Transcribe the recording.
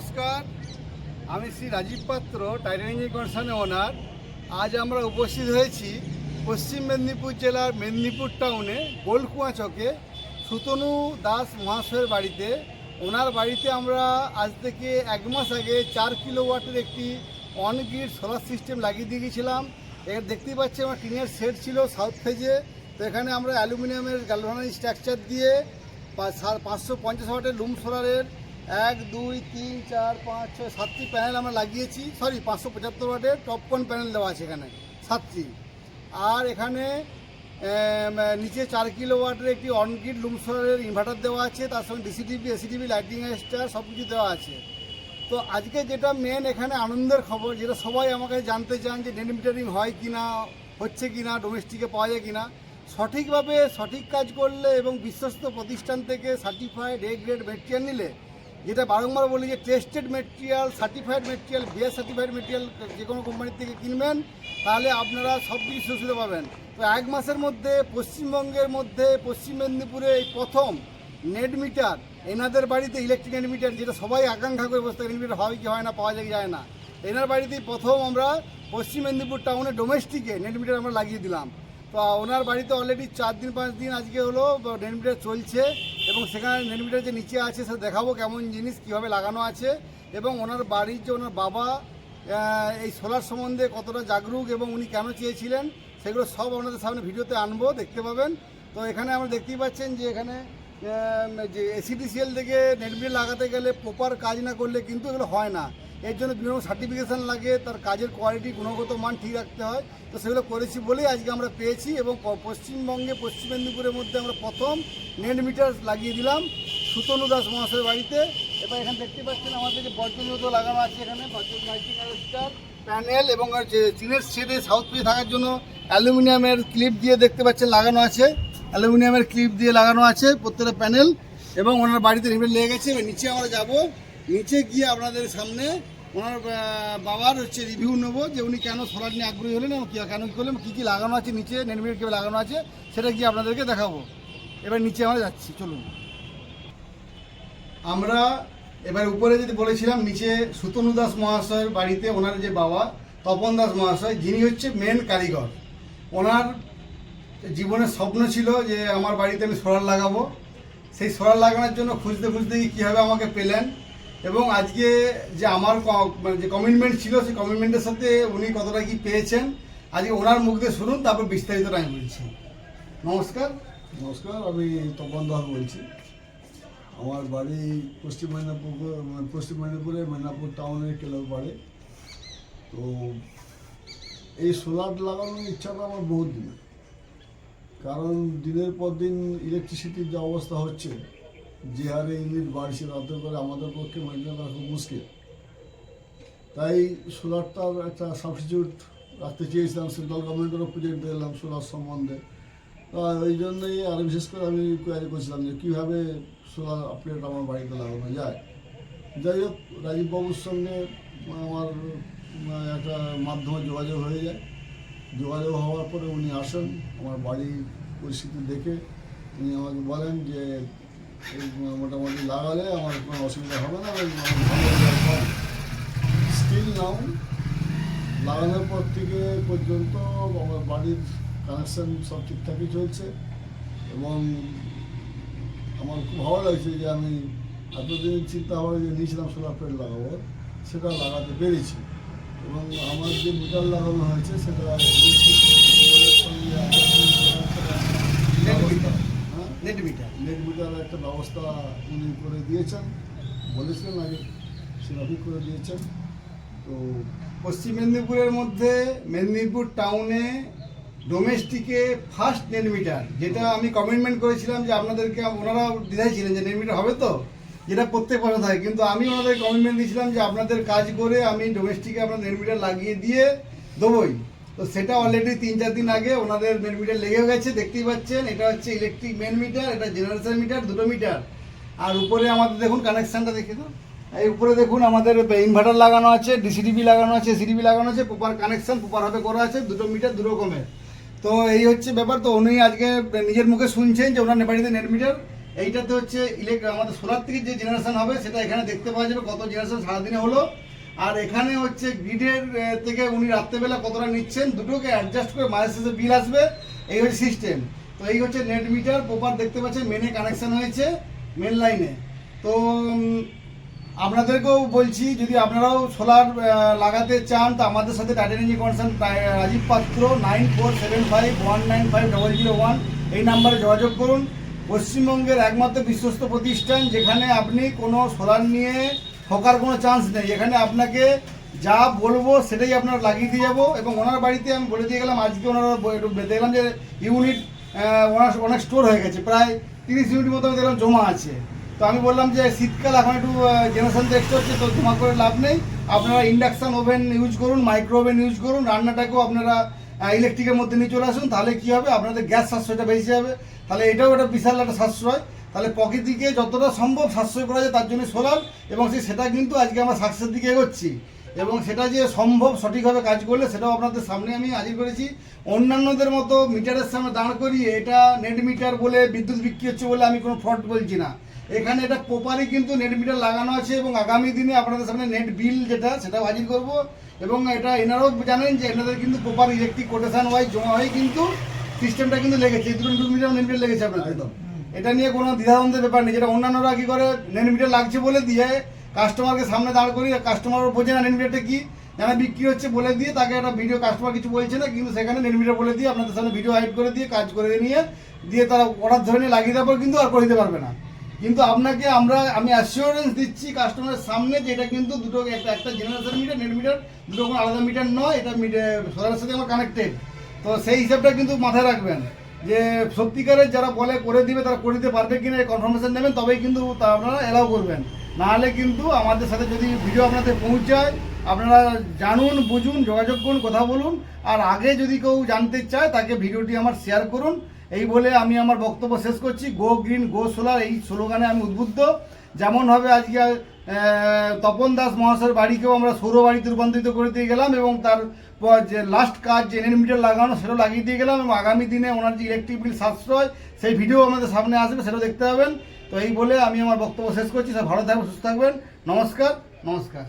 নমস্কার, আমি শ্রী রাজীব পাত্র টাইটান ইঞ্জিন কনসার্নের ওনার আজ আমরা উপস্থিত হয়েছি পশ্চিম মেদিনীপুর জেলার মেদিনীপুর টাউনে গোলকুয়া চকে। সুতনু দাস মহাশয়ের বাড়িতে। ওনার বাড়িতে আমরা আজ থেকে এক মাস আগে চার কিলো ওয়াটের একটি অনগ্রিড সোলার সিস্টেম লাগিয়ে দিয়ে গেছিলাম এর দেখতেই পাচ্ছি আমার টিনের সেট ছিল সাউথ ফেজে তো এখানে আমরা অ্যালুমিনিয়ামের গ্যালভানাইজ স্ট্রাকচার দিয়ে পাঁচশো পঞ্চাশ ওয়াটের লুম সোলারের এক, দুই, তিন, চার, পাঁচ, ছয়, সাতটি প্যানেল আমরা লাগিয়েছি। সরি পাঁচশো পঁচাত্তর ওয়াটের টপকন প্যানেল দেওয়া আছে এখানে, সাতটি। আর এখানে নিচে চার কিলো ওয়াটের একটি অনগ্রিড লুম সোলারের ইনভার্টার দেওয়া আছে, তার সঙ্গে ডিসিটিভি এসিটিভি লাইটিং এক্সট্রা সব কিছু দেওয়া আছে। তো আজকে যেটা মেন এখানে আনন্দের খবর, যেটা সবাই আমাকে জানতে চান যে নেট মিটারিং হয় কি না হচ্ছে কি না ডোমেস্টিকে পাওয়া যায় কি না সঠিকভাবে সঠিক কাজ করলে এবং বিশ্বস্ত প্রতিষ্ঠান থেকে সার্টিফাইড এ গ্রেড মেটেরিয়াল নিলে যেটা বারংবার বলি যে tested material certified material BS certified material যে কোনো কোম্পানির থেকে কিনবেন, তাহলে আপনারা সব কিছু সুবিধা পাবেন। তো এক মাসের মধ্যে, পশ্চিমবঙ্গের মধ্যে, পশ্চিম মেদিনীপুরে এই প্রথম নেট মিটার এনাদের বাড়িতে ইলেকট্রিক নেট মিটার যেটা সবাই আকাঙ্ক্ষা করে বসতে নেট মিটার হয় কি হয় না, পাওয়া যায় যায় না। এনার বাড়িতেই প্রথম আমরা পশ্চিম মেদিনীপুর টাউনে ডোমেস্টিকে নেট মিটার আমরা লাগিয়ে দিলাম। তো ওনার বাড়িতে অলরেডি চার দিন, পাঁচ দিন আজকে হলো নেট চলছে এবং সেখানে নেট যে নিচে আছে, সেটা দেখাবো কেমন জিনিস, কীভাবে লাগানো আছে এবং ওনার বাড়ির যে ওনার বাবা এই সোলার সম্বন্ধে কতটা জাগরুক এবং উনি কেন চেয়েছিলেন, সেগুলো সব আপনাদের সামনে ভিডিওতে আনব, দেখতে পাবেন। তো এখানে আমরা দেখতেই পাচ্ছেন যে এখানে যে এসিডিসিএল থেকে নেটবিল লাগাতে গেলে প্রপার কাজ না করলে কিন্তু এগুলো হয় না। এর জন্য বিভিন্ন সার্টিফিকেশান লাগে, তার কাজের কোয়ালিটি গুণগত মান ঠিক রাখতে হয়। তো সেগুলো করেছি বলেই আজকে আমরা পেয়েছি এবং পশ্চিমবঙ্গে, পশ্চিম মেদিনীপুরের মধ্যে আমরা প্রথম নেট মিটার লাগিয়ে দিলাম সুতনু দাস মহাশয়ের বাড়িতে। এবার এখানে দেখতে পাচ্ছেন আমাদের যে বর্জনীয় লাগানো আছে এখানে প্যানেল এবং চীনের ছেড়ে সাউথ পেয়ে থাকার জন্য অ্যালুমিনিয়ামের ক্লিপ দিয়ে দেখতে পাচ্ছেন লাগানো আছে। অ্যালুমিনিয়ামের ক্লিপ দিয়ে লাগানো আছে প্রত্যেকটা প্যানেল এবং ওনার বাড়িতে লেগে গেছে। নিচে আমরা যাব। নিচে গিয়ে আপনাদের সামনে ওনার বাবার হচ্ছে রিভিউ নেব যে উনি কেন সোলার নিয়ে আগ্রহী হলেন এবং কেন কী করলেন, কী কী লাগানো আছে, নিচে নেটমিটার কীভাবে লাগানো আছে, সেটা গিয়ে আপনাদেরকে দেখাবো। এবার নিচে আমরা যাচ্ছি, চলুন। আমরা এবার উপরে যদি বলেছিলাম, নিচে সুতনু দাস মহাশয়ের বাড়িতে ওনার যে বাবা, তপন দাস মহাশয়, যিনি হচ্ছে মেন কারিগর। ওনার জীবনের স্বপ্ন ছিল যে আমার বাড়িতে আমি সোলার লাগাবো। সেই সোলার লাগানোর জন্য খুঁজতে খুঁজতে কীভাবে আমাকে পেলেন এবং আজকে যে আমার মানে যে কমিটমেন্ট ছিল, সেই কমিটমেন্টের সাথে উনি কতটা কি পেয়েছেন, আজকে ওনার মুখ দিয়ে শুনুন, তারপর বিস্তারিত আমি বলছি। নমস্কার। নমস্কার, আমি তপন দাস বলছি। আমার বাড়ি পশ্চিম মেদিনীপুর, পশ্চিম মেদিনীপুরে মেদিনীপুর টাউনের কেলার পাড়ে। তো এই সোলার লাগানোর ইচ্ছাটা আমার বহুত দিনের। কারণ দিনের পর দিন ইলেকট্রিসিটির যে অবস্থা হচ্ছে যে হারে ইউনিট বাড়ছে তাতে করে আমাদের পক্ষে মেনটেন করা খুব মুশকিল। তাই সোলারটার একটা সাবস্টিটিউট রাখতে চেয়েছিলাম সেন্ট্রাল গভর্নমেন্টেরও প্রজেক্ট দিলাম সোলার সম্বন্ধে। তা ওই জন্যই আর বিশেষ করে আমি কোয়ারি করছিলাম যে কীভাবে সোলার আপডেট আমার বাড়িতে লাগানো যায়। যাই হোক, রাজীববাবুর সঙ্গে আমার একটা মাধ্যমে যোগাযোগ হয়ে যায়। যোগাযোগ হওয়ার পরে উনি আসেন, আমার বাড়ির পরিস্থিতি দেখে উনি আমাকে বলেন যে মোটামুটি লাগালে আমার কোনো অসুবিধা হবে না স্টিল নাও লাগানোর পর থেকে পর্যন্ত আমার বাড়ির কানেকশন সব ঠিকঠাকই চলছে এবং আমার খুব ভালো লাগছে যে আমি এতদিন চিন্তা ভাবনা যে নিয়েছিলাম সোলার প্লেট লাগাবো, সেটা লাগাতে পেরেছি এবং আমার যে মিটার লাগানো হয়েছে সেটা নেট মিটার নেট মিটারের একটা ব্যবস্থা উনি করে দিয়েছেন, বলেছিলেন আগে সেভাবেই করে দিয়েছেন। তো পশ্চিম মেদিনীপুরের মধ্যে মেদিনীপুর টাউনে ডোমেস্টিকে ফার্স্ট নেট মিটার যেটা আমি কমিটমেন্ট করেছিলাম যে আপনাদেরকে ওনারা দ্বিধায় ছিলেন যে নেট মিটার হবে তো, যেটা প্রত্যেক বছর থাকে কিন্তু আমি ওনাদের কমিটমেন্ট দিয়েছিলাম যে আপনাদের কাজ করে আমি ডোমেস্টিকে আপনার নেট মিটার লাগিয়ে দিয়ে দেবই। তো সেটা অলরেডি তিন চার দিন আগে ওনাদের নেট মিটার লেগে গেছে, দেখতেই পাচ্ছেন। এটা হচ্ছে ইলেকট্রিক মেন মিটার এটা জেনারেশন মিটার দুটো মিটার আর উপরে আমাদের দেখুন কানেকশানটা দেখে তো এই উপরে দেখুন আমাদের ইনভার্টার লাগানো আছে ডিসিডিবি লাগানো আছে সিডিবি লাগানো আছে প্রপার কানেকশন প্রপারভাবে করা আছে, দুটো মিটার দু রকমের। তো এই হচ্ছে ব্যাপার, তো উনি আজকে নিজের মুখে শুনছেন যে ওনার বাড়িতে নেট মিটার এইটাতে হচ্ছে ইলেক আমাদের সোলার থেকে যে জেনারেশন হবে, সেটা এখানে দেখতে পাওয়া যাবে, কত জেনারেশন সারাদিনে হলো। আর এখানে হচ্ছে গ্রিডের থেকে উনি রাত্রেবেলা কতটা নিচ্ছেন, দুটোকে অ্যাডজাস্ট করে মাঝে শেষে বিল আসবে। এই হচ্ছে সিস্টেম তো এই হচ্ছে নেট মিটার প্রপার দেখতে পাচ্ছেন মেনে কানেকশন হয়েছে মেন লাইনে তো আপনাদেরকেও বলছি, যদি আপনারাও সোলার লাগাতে চান, তো আমাদের সাথে tata energy concern Rajib Patra nine four seven five one nine five double zero one এই নাম্বারে যোগাযোগ করুন। পশ্চিমবঙ্গের একমাত্র বিশ্বস্ত প্রতিষ্ঠান, যেখানে আপনি কোনো সোলার নিয়ে ঠকার কোনো চান্স নেই। এখানে আপনাকে যা বলব সেটাই আপনার লাগিয়ে দিয়ে যাব এবং ওনার বাড়িতে আমি বলে দিয়ে গেলাম, আজকে ওনারা একটু দেখলাম যে ইউনিট ওনার অনেক স্টোর হয়ে গেছে। প্রায় তিরিশ ইউনিট মতো আমি দেখলাম জমা আছে। তো আমি বললাম যে শীতকাল, এখন একটু জেনারেশন দেখতে হচ্ছে, তো জমা করে লাভ নেই। আপনারা ইন্ডাকশান ওভেন ইউজ করুন মাইক্রো ওভেন ইউজ করুন, রান্নাটাকেও আপনারা ইলেকট্রিকের মধ্যে নিয়ে চলে আসুন, তাহলে কি হবে? আপনাদের গ্যাস সাশ্রয়টা বেশি হবে তাহলে এটাও একটা বিশাল একটা সাশ্রয়। তাহলে প্রকৃতিকে যতটা সম্ভব সাশ্রয় করা যায়, তার জন্য সোলার এবং সেই সেটা কিন্তু আজকে আমরা সাকসেসের দিকে এগোচ্ছি। এবং সেটা যে সম্ভব সঠিকভাবে কাজ করলে, সেটাও আপনাদের সামনে আমি হাজির করেছি। অন্যান্যদের মতো মিটারের সামনে দাঁড় করিয়ে এটা নেট মিটার বলে বিদ্যুৎ বিক্রি হচ্ছে বলে আমি কোনো ফ্রড বলছি না। এখানে এটা প্রপারই কিন্তু নেট মিটার লাগানো আছে এবং আগামী দিনে আপনাদের সামনে নেট বিল যেটা সেটাও হাজির করব। এবং এটা এনারাও জানেন যে এনাদের কিন্তু প্রপার ইলেকট্রিক কোটেশন ওয়াইজ জমা হয়ে কিন্তু সিস্টেমটা কিন্তু লেগেছে। দুটো মিটার নেট মিটার লেগেছে আপনাদের একদম। এটা নিয়ে কোনো দ্বিধাদ্বন্দ্বের ব্যাপার নেই। যেটা অন্যান্যরা কী করে নেট মিটার লাগছে বলে দিয়ে কাস্টমারকে সামনে দাঁড় করিয়ে কাস্টমার বোঝে না নেট মিটারটা কি জানা বিক্রি হচ্ছে বলে দিয়ে তাকে একটা ভিডিও কাস্টমার কিছু বলছে না, কিন্তু সেখানে নেট মিটার বলে দিয়ে আপনাদের সামনে ভিডিও হাইড করে দিয়ে, কাজ করে নিয়ে, দিয়ে তারা অর্ডার ধরে নিয়ে লাগিয়ে দেওয়ার পর কিন্তু আর করে দিতে পারবে না। কিন্তু আপনাকে আমরা, আমি অ্যাসিওরেন্স দিচ্ছি কাস্টমারের সামনে যে এটা কিন্তু দুটো একটা একটা জেনারেশন মিটার নেট মিটার দুটো কোনো আলাদা মিটার নয়, এটা সোলারের সাথে আমার কানেক্টেড তো সেই হিসাবটা কিন্তু মাথায় রাখবেন যে সত্যিকারের যারা বলে করে দিবে, তারা করে দিতে পারবে কিনা কনফার্মেশন নেবেন, তবেই কিন্তু তা আপনারা অ্যালাউ করবেন। নাহলে কিন্তু আমাদের সাথে যদি ভিডিও আপনাদের পৌঁছায় আপনারা জানুন, বুঝুন, যোগাযোগ করুন, কথা বলুন, আর আগে যদি কেউ জানতে চায়, তাকে ভিডিওটি আমার শেয়ার করুন। এই বলে আমি আমার বক্তব্য শেষ করছি। গো গ্রিন গো সোলার এই স্লোগানে আমি উদ্বুদ্ধ। যেমন হবে আজকে তপন দাস মহাশয়ের বাড়িকেও আমরা সৌর বাড়িতে রূপান্তরিত করে দিয়ে গেলাম এবং তার যে লাস্ট কাজ, যে এনএন লাগানো, সেটাও লাগিয়ে দিয়ে গেলাম এবং আগামী দিনে ওনার যে ইলেকট্রিক বিল সাশ্রয়, সেই ভিডিও আমাদের সামনে আসবে, সেটাও দেখতে পাবেন। তো এই বলে আমি আমার বক্তব্য শেষ করছি। সব ভালো থাকবেন, সুস্থ থাকবেন। নমস্কার নমস্কার।